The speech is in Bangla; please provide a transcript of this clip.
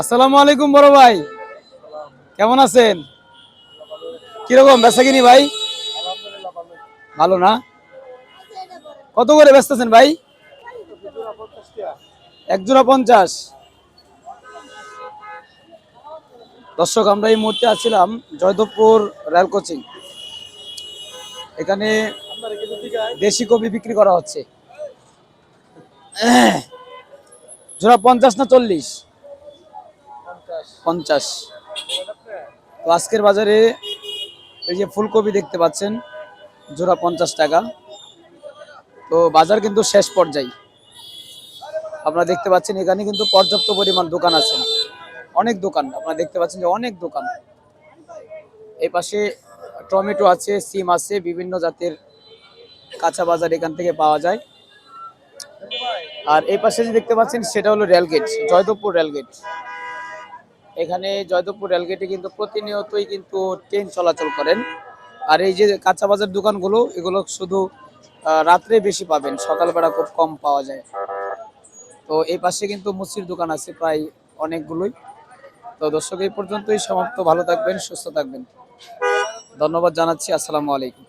আসসালামু আলাইকুম বড় ভাই। কেমন আছেন? কীরকম বেচা কিনি ভাই? ভালো না? কত করে বেচতেছেন ভাই? এক জোড়া পঞ্চাশ। দর্শক, আমরা এই মুহূর্তে আছিলাম জয়দেবপুর রেল কোচিং। এখানে দেশি কবি বিক্রি করা হচ্ছে। জোড়া পঞ্চাশ না চল্লিশ? পঞ্চাশ। তো আজকের বাজারে এই যে ফুলকপি দেখতে পাচ্ছেন, জোড়া পঞ্চাশ টাকা। তো বাজার কিন্তু শেষ পর্যায়ে। আপনারা দেখতে পাচ্ছেন, এখানে কিন্তু পর্যাপ্ত পরিমাণ দোকান আছে। অনেক দোকান, আপনারা দেখতে পাচ্ছেন যে অনেক দোকান। এই পাশে টমেটো আছে, সিম আছে, বিভিন্ন জাতের কাঁচা বাজার এখান থেকে পাওয়া যায়। আর এই পাশে যে দেখতে পাচ্ছেন, সেটা হলো রেলগেট, জয়দেবপুর রেলগেট। এখানে জয়দেবপুর রেলগেটে কিন্তু প্রতিনিয়তই কিন্তু ট্রেন চলাচল করেন। আর এই যে কাঁচা বাজার দোকানগুলো, এগুলো শুধু রাত্রে বেশি পাবেন, সকালবেলা খুব কম পাওয়া যায়। তো এই পাশে কিন্তু মুসির দোকান আছে প্রায় অনেকগুলোই। তো দর্শক, এই পর্যন্তই। সমাপ্ত। ভালো থাকবেন, সুস্থ থাকবেন। ধন্যবাদ জানাচ্ছি। আসসালামু আলাইকুম।